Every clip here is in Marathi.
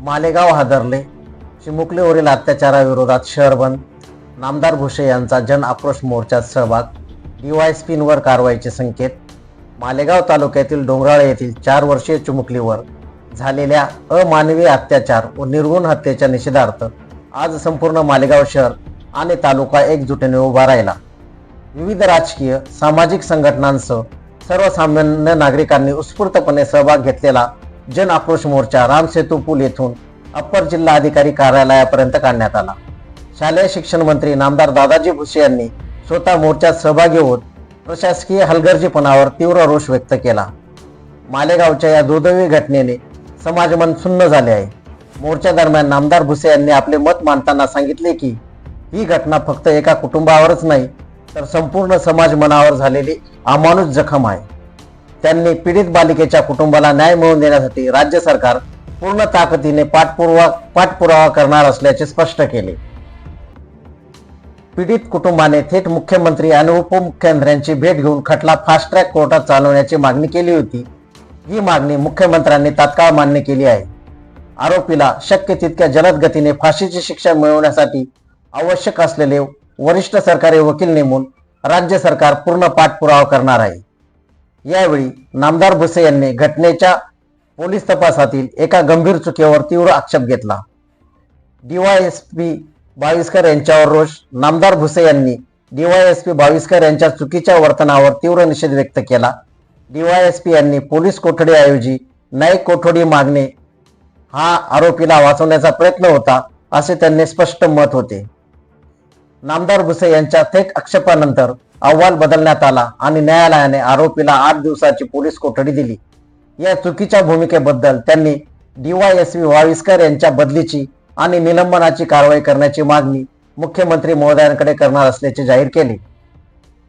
मालेगाव हादरले. चिमुकलीवरील अत्याचाराविरोधात शहर बंद नामदार भुसे यांचा जन आक्रोश मोर्चात सहभाग. डीवायएसपींवर कारवाईचे संकेत. मालेगाव तालुक्यातील डोंगराळे येथील चार वर्षीय चिमुकलीवर झालेल्या अमानवी अत्याचार व निर्गुण हत्येच्या निषेधार्थ आज संपूर्ण मालेगाव शहर आणि तालुका एकजुटीने उभा राहिला. विविध राजकीय सामाजिक संघटनांसह सर्वसामान्य नागरिकांनी उत्स्फूर्तपणे सहभाग घेतलेला जन आक्रोश मोर्चा रामसेतू पूल येथून अप्पर जिल्हा अधिकारी कार्यालयापर्यंत काढण्यात आला. शालेय शिक्षण मंत्री नामदार दादाजी भुसे यांनी स्वतः मोर्चात सहभागी होत प्रशासकीय हलगर्जीपणावर तीव्र रोष व्यक्त केला. मालेगावच्या या दुर्दैवी घटनेने समाजमन सुन्न झाले आहे. मोर्चा दरम्यान नामदार भुसे यांनी आपले मत मांडताना सांगितले की ही घटना फक्त एका कुटुंबावरच नाही तर संपूर्ण समाज मनावर झालेली अमानुष जखम आहे. त्यांनी पीडित बालिकेच्या कुटुंबाला न्याय मिळवून देण्यासाठी राज्य सरकार पूर्ण ताकदीने पाठपुरावा पाठपुरावा करणार असल्याचे स्पष्ट केले. पीडित कुटुंबाने थेट मुख्यमंत्री आणि उपमुख्यमंत्र्यांची भेट घेऊन खटला फास्ट ट्रॅक कोर्टात चालवण्याची मागणी केली होती. ही मागणी मुख्यमंत्र्यांनी तात्काळ मान्य केली आहे. आरोपीला शक्य तितक्या जलद गतीने फाशीची शिक्षा मिळवण्यासाठी आवश्यक असलेले वरिष्ठ सरकारी वकील नेमून राज्य सरकार पूर्ण पाठपुरावा करणार आहे. यावेळी नामदार भुसे यांनी घटनेच्या पोलीस तपासातील एका गंभीर चुकीवर तीव्र आक्षेप घेतला. डीवायएसपी बाविस्कर यांच्यावर रोष नामदार भुसे यांनी डीवायएसपी बाविस्कर यांच्या चुकीच्या वर्तनावर तीव्र निषेध व्यक्त केला. डीवायएसपी यांनी पोलीस कोठडीऐवजी न्यायिक कोठडी मागणे हा आरोपीला वाचवण्याचा प्रयत्न होता असे त्यांनी स्पष्ट मत होते. नामदार भुसे यांच्या थेट आक्षेपानंतर अहवाल बदलण्यात आला आणि न्यायालयाने आरोपीला आठ दिवसाची पोलीस कोठडी दिली. या चुकीच्या भूमिकेबद्दल त्यांनी डीवायएसपी वाविस्कर यांच्या बदलीची आणि निलंबनाची कारवाई करण्याची मागणी मुख्यमंत्री महोदयांकडे करणार असल्याचे जाहीर केले.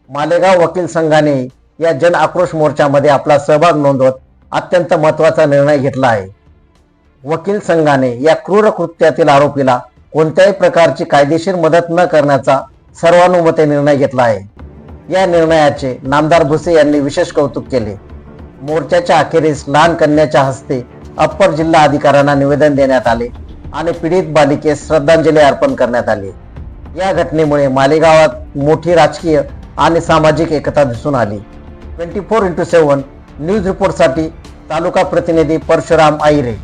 मालेगाव वकील संघाने या जन आक्रोश मोर्चामध्ये आपला सहभाग नोंदवत अत्यंत महत्त्वाचा निर्णय घेतला आहे. वकील संघाने या क्रूर कृत्यातील आरोपीला कोणत्याही प्रकारची कायदेशीर मदत न करण्याचा सर्वानुमते निर्णय घेतला आहे. या निर्णयाचे नामदार भुसे यांनी विशेष कौतुक केले. मोर्चाच्या अखेरीस लहान कन्याच्या हस्ते अप्पर जिल्हा अधिकाऱ्यांना निवेदन देण्यात आले आणि पीडित बालिकेस श्रद्धांजली अर्पण करण्यात आली. या घटनेमुळे मालेगावात मोठी राजकीय आणि सामाजिक एकता दिसून आली. Twenty four into seven news रिपोर्टसाठी तालुका प्रतिनिधी परशुराम आईरे.